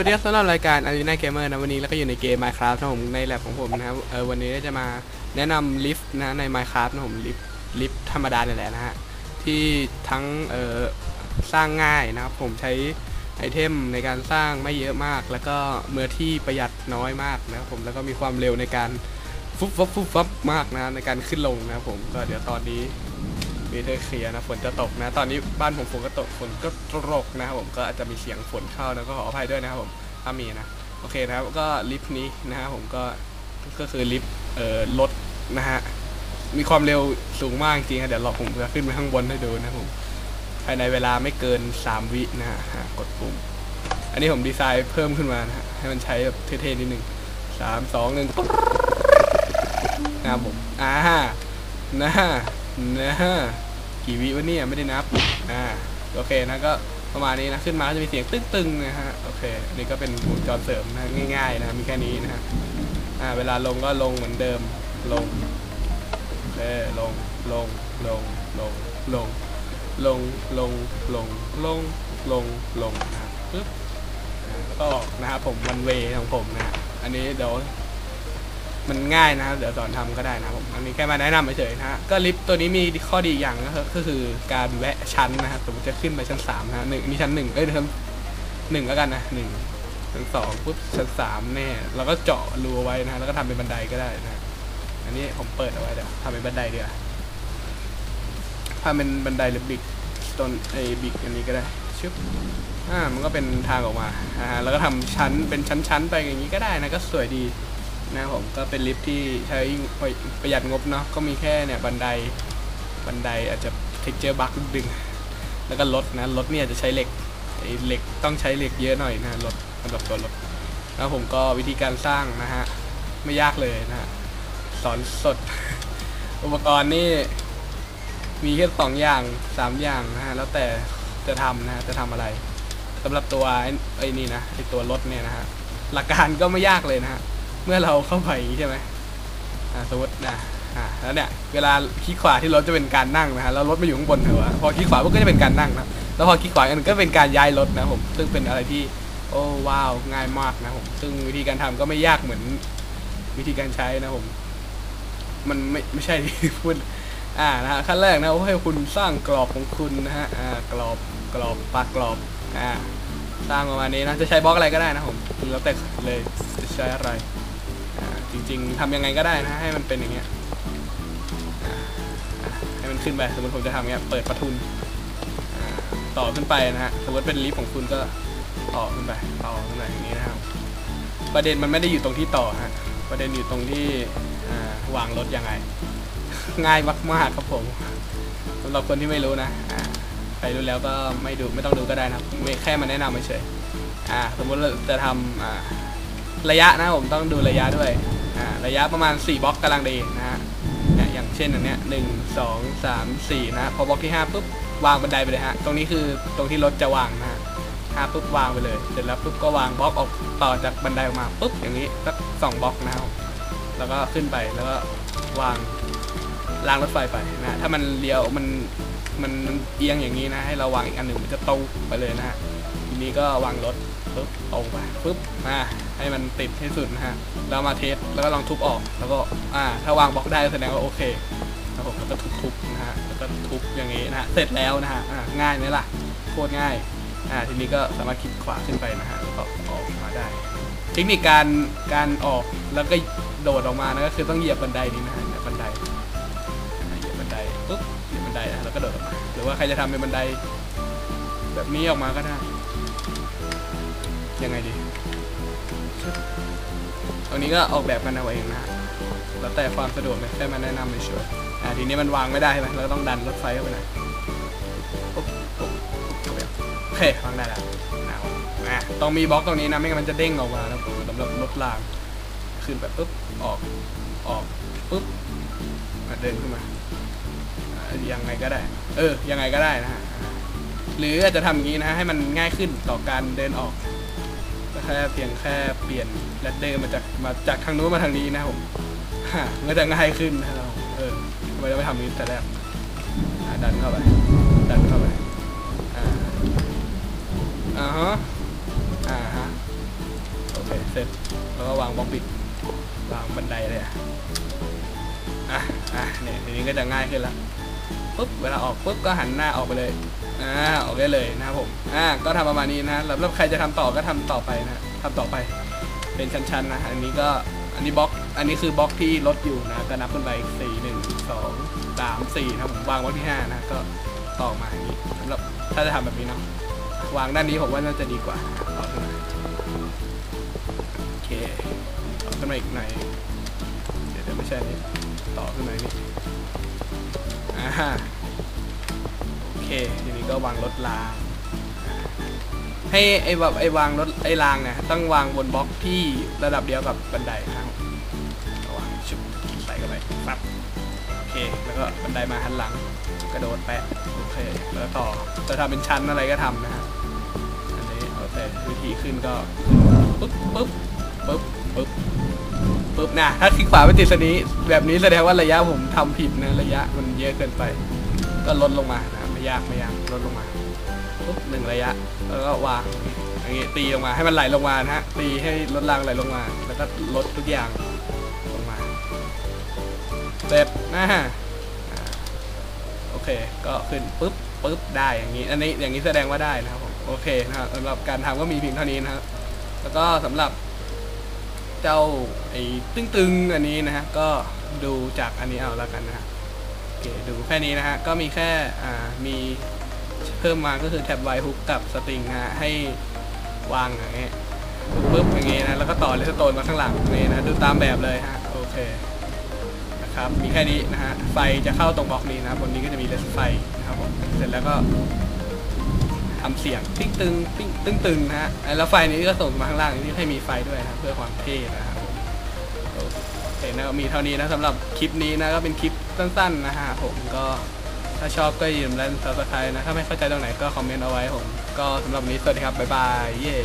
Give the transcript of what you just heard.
วัสดีครับสำหรับรายการอารีนาเกมเมอร์นะวันนี้แล้วก็อยู่ในเกม Minecraft นะผมในแลบของผมนะครับเออวันนี้จะมาแนะนำลิฟต์นะใน Minecraft นะผมลิฟต์ลิฟต์ธรรมดาเนี่ยแหละนะฮะที่ทั้งเออสร้างง่ายนะครับผมใช้ไอเทมในการสร้างไม่เยอะมาก แล้วก็เมื่อที่ประหยัดน้อยมากนะครับผมแล้วก็มีความเร็วในการฟุบฟับฟุบฟับมากนะในการขึ้นลงนะครับผมก็เดี๋ยวตอนนี้ มีเธอเคลียร์นะฝนจะตกนะ ตอนนี้บ้านผมฝนก็ตกฝนก็ตกนะครับผมก็อาจจะมีเสียงฝนเข้านะก็ขออภัยด้วยนะครับผมถ้ามีนะโอเคนะครับก็ลิฟต์นี้นะครับผมก็ก็คือลิฟต์เอ่อรถนะฮะมีความเร็วสูงมากจริงๆนะเดี๋ยวเราผมจะขึ้นไปข้างบนให้ดูนะครับผมภายในเวลาไม่เกิน 3 วินะฮะอะกดปุ่ม อันนี้ผมดีไซน์เพิ่มขึ้นมานะฮะให้มันใช้แบบเท่ๆนิดนึงสามสองหนึ่งนะครับผมอ่านะฮะนะฮะ กี่วิวะเนี่ยไม่ได้นับอ่าโอเคนะก็ประมาณนี้นะขึ้นมาก็จะมีเสียงตึ้งๆนะฮะโอเคนนี้ก็เป็นวงจรเสริมนะง่ายๆนะมีแค่นี้นะฮะอ่าเวลาลงก็ลงเหมือนเดิมลงโอเคลงลงลงลงลงลงลงลงลงลงลงนะปึ๊บแล้วก็ออกนะครับผมวันเวของผมนะฮะอันนี้เดี๋ยว มันง่ายนะครับ เดี๋ยวสอนทำก็ได้นะผมอันนี้แค่มาแนะนำเฉยๆนะฮะก็ลิฟต์ตัวนี้มีข้อดีอย่างก็คือการแวะชั้นนะครับสมมติจะขึ้นไปชั้นสามนะหนึ่งนี่ชั้นหนึ่งเอ้ยชั้นหนึ่งแล้วกันนะหนึ่งชั้นสองปุ๊บชั้นสามแน่เราก็เจาะรูเอาไว้นะฮะแล้วก็ทำเป็นบันไดก็ได้นะ อันนี้ผมเปิดเอาไว้เดี๋ยวทำเป็นบันไดเดียวาทำเป็นบันไดหรือบิกต้นไอ้บิ๊กอันนี้ก็ได้ชึบอ่ามันก็เป็นทางออกมาอ่าแล้วก็ทำชั้นเป็นชั้นๆไปอย่างนี้ก็ได้นะก็สวยดี นะครับผมก็เป็นลิฟต์ที่ใช้ประหยัดงบเนาะก็มีแค่เนี่ยบันไดบันไดอาจจะเท็กเจอร์บักดึง แล้วก็รถนะรถเนี่ยจะใช้เหล็กไอเหล็กต้องใช้เหล็กเยอะหน่อยนะรถสำหรับตัวรถแล้วผมก็วิธีการสร้างนะฮะไม่ยากเลยนะฮะสอนสด อุปกรณ์นี่มีแค่สองอย่างสามอย่างนะฮะแล้วแต่จะทำนะฮะจะทำอะไรสำหรับตัวไอ้นี่นะไอ้ตัวรถเนี่ยนะฮะหลักการก็ไม่ยากเลยนะฮะ เมื่อเราเข้าไปใช่ไหมอ่าสมมตินะอ่าแล้วเนี่ยเวลาคลิกขวาที่รถจะเป็นการนั่งนะฮะแล้วรถมาอยู่ข้างบนหัวพอคลิกขวาก็จะเป็นการนั่งนะแล้วพอคลิกขวาอันก็เป็นการย้ายรถนะผมซึ่งเป็นอะไรที่โอ้ว้าวง่ายมากนะผมซึ่งวิธีการทำก็ไม่ยากเหมือนวิธีการใช้นะผม มันไม่ไม่ใช่ที่พูดอ่านะฮะขั้นแรกนะให้คุณสร้างกรอบของคุณนะฮะอ่ากรอบกรอบปากกรอบอ่าสร้างประมาณนี้นะจะใช้บล็อกอะไรก็ได้นะผมแล้วแต่เลยจะใช้อะไร จริง ๆทำยังไงก็ได้นะให้มันเป็นอย่างเงี้ยให้มันขึ้นไปสมมติผมจะทำเงี้ยเปิดประทุนต่อขึ้นไปนะฮะสมมติเป็นลิฟต์ของคุณก็ต่อขึ้นไปต่อขึ้นไปอย่างนี้นะครับ ประเด็นมันไม่ได้อยู่ตรงที่ต่อฮะประเด็นอยู่ตรงที่วางรถยังไง ง่ายมากๆครับผมสำหรับคนที่ไม่รู้นะใครรู้แล้วก็ไม่ดูไม่ต้องดูก็ได้นะไม่แค่มาแนะนำเฉยอ่าสมมติเราจะทำระยะนะผมต้องดูระยะด้วย ระยะประมาณ 4บล็อกกำลังดีนะฮะอย่างเช่นอันเนี้ยหนึ่งสองสามสี่นะพอบล็อกที่5ปุ๊บวางบันไดไปเลยฮะตรงนี้คือตรงที่รถจะวางนะฮะห้าปุ๊บวางไปเลย เสร็จแล้วปุ๊บก็วางบล็อกออกต่อจากบันไดออกมาปุ๊บอย่างนี้สักสองบล็อกนะครับแล้วก็ขึ้นไปแล้วก็วางรางรถไฟไปนะถ้ามันเลี้ยวมันมันเอียงอย่างนี้นะ ให้เราวางอีกอันหนึ่งมันจะตรงไปเลยนะฮะ นี้ก็วางรถปุ๊บตรงไปปุ๊บมาให้มันติดที่สุดนะฮะแล้วมาเทสแล้วก็ลองทุบออก แล้วก็อ่าถ้าวางบล็อกได้แสดงว่าโอเคแล้วผมก็ทุบๆนะฮะแล้วก็ทุบอย่างนี้นะฮะเสร็จแล้วนะฮะอ่าง่ายไหมล่ะโคตรง่ายอ่าทีนี้ก็สามารถคลิกขวาขึ้นไปนะฮะแล้วก็ออกมาได้ เทคนิคการการออกแล้วก็โดดออกมานะก็คือต้องเหยียบบันไดนี้นะฮะเนี่ยบันไดเหยียบบันไดปุ๊บเหยียบบันไดนะแล้วก็โดดออกมา หรือว่าใครจะทำเป็นบันได แบบนี้ออกมาก็ได้ ยังไงดีตรงนี้ก็ออกแบบกันเอาเองนะแล้วแต่ความสะดวกเลยแค่มาแนะนำเฉยๆอ่าทีนี้มันวางไม่ได้ใช่ไหมเราต้องดันรถไฟเข้าไปหน่อยโอเควางได้แล้วนะต้องมีบล็อกตรงนี้นะไม่งั้นมันจะเด้งออกมาแล้วสำหรับรถรางขึ้นแบบปุ๊บออกออกปุ๊บเดินขึ้นมายังไงก็ได้ เออยังไงก็ได้นะฮะหรืออาจจะทำอย่างนี้นะให้มันง่ายขึ้นต่อการเดินออก แค่เพียงแค่เปลี่ยนและเดินมาจากมาจากทางนู้นมาทางนี้นะผมก็จะง่ายขึ้นนะเราเออทำไมเราไม่ทำนี้แต่แรกดันเข้าไป ดันเข้าไป อ่า อ่าฮะ อ่าฮะ โอเค เสร็จ แล้วก็วางบล็อกปิด วางบันไดเลยอะ อะ อะเนี่ยทีนี้ก็จะง่ายขึ้นละ ปุ๊บเวลาออกปุ๊บก็หันหน้าออกไปเลยอ่าออกได้เลยนะครับผมอ่าก็ทำประมาณนี้นะแล้วใครจะทำต่อก็ทำต่อไปนะทำต่อไป เป็นชั้นๆนะอันนี้ก็อันนี้บล็อกอันนี้คือบล็อกที่ลดอยู่นะก็นับขึ้นไปสี่หนึ่งสองสามสี่นะผมวางบล็อกที่ห้านะก็ต่อมาอย่างนี้สำหรับถ้าจะทำแบบนี้เนาะวางด้านนี้ผมว่าน่าจะดีกว่าต่อขึ้นมาโอเคต่อขึ้นมาอีกหน่อยเดี๋ยวไม่ใช่นี้ต่อขึ้นมานี่ อ่าโอเคทีนี้ก็วางรถราง ให้ไอ้แบบไอ้วางรถไอ้รางเนี่ยต้องวางบนบล็อกที่ระดับเดียวกับบันไดครับวางชุบใส่เข้าไปปั๊บโอเค แล้วก็บันไดมาหันหลัง กระโดดแปะโอเคแล้วต่อจะทำเป็นชั้นอะไรก็ทำนะฮะอันนี้โอเควิธีขึ้นก็ปึ๊บปึ๊บปึ๊บปึ๊บ ปึ๊บนะถ้าคลิกขวาไปติดสนี้ แบบนี้แสดงว่าระยะผมทำผิดนะระยะมันเยอะเกินไป ก็ลดลงมานะไม่ยากไม่ยากลดลงมาปุ๊บหนึ่งระยะ แล้วก็วางอย่างงี้ตีลงมาให้มันไหลลงมานะฮะตีให้ลดรางไหลลงมา แล้วก็ลดทุกอย่างลงมาเสร็จนะฮะโอเค ก็ขึ้นปุ๊บปุ๊บได้อย่างนี้ อันนี้อย่างนี้แสดงว่าได้นะครับผมโอเคนะครับสำหรับการทำก็มีเพียงเท่านี้นะครับแล้วก็สำหรับ เจ้าไอ้ตึงๆอันนี้นะฮะก็ดูจากอันนี้เอาแล้วกันนะฮะโอเคดูแค่นี้นะฮะก็มีแค่อ่ามีเพิ่มมาก็คือแท็บไวฮุกกับสตริงนะฮะให้วางอย่างเงี้ยปุ๊บอย่างเงี้ยนะแล้วก็ต่อเลสโตนมาข้างหลังนี่นะดูตามแบบเลยฮะโอเคนะครับมีแค่นี้นะฮะไฟจะเข้าตรงบล็อกนี้นะบนนี้ก็จะมีเลสไฟนะครับผมเสร็จแล้วก็ ทำเสียงติ้งตึงติ้งตึงตึงนะฮะแล้วไฟนี้ก็ส่งมาข้างล่างนี่ให้มีไฟด้วยนะเพื่อความเท่นะครับผมโอเคนะมีเท่านี้นะสำหรับคลิปนี้นะก็เป็นคลิปสั้นๆนะฮะผมก็ถ้าชอบก็อย่าลืมไลค์ซับสไครต์นะถ้าไม่เข้าใจตรงไหนก็คอมเมนต์เอาไว้ผม ก็สำหรับวันนี้สวัสดีครับบ๊ายบายเย้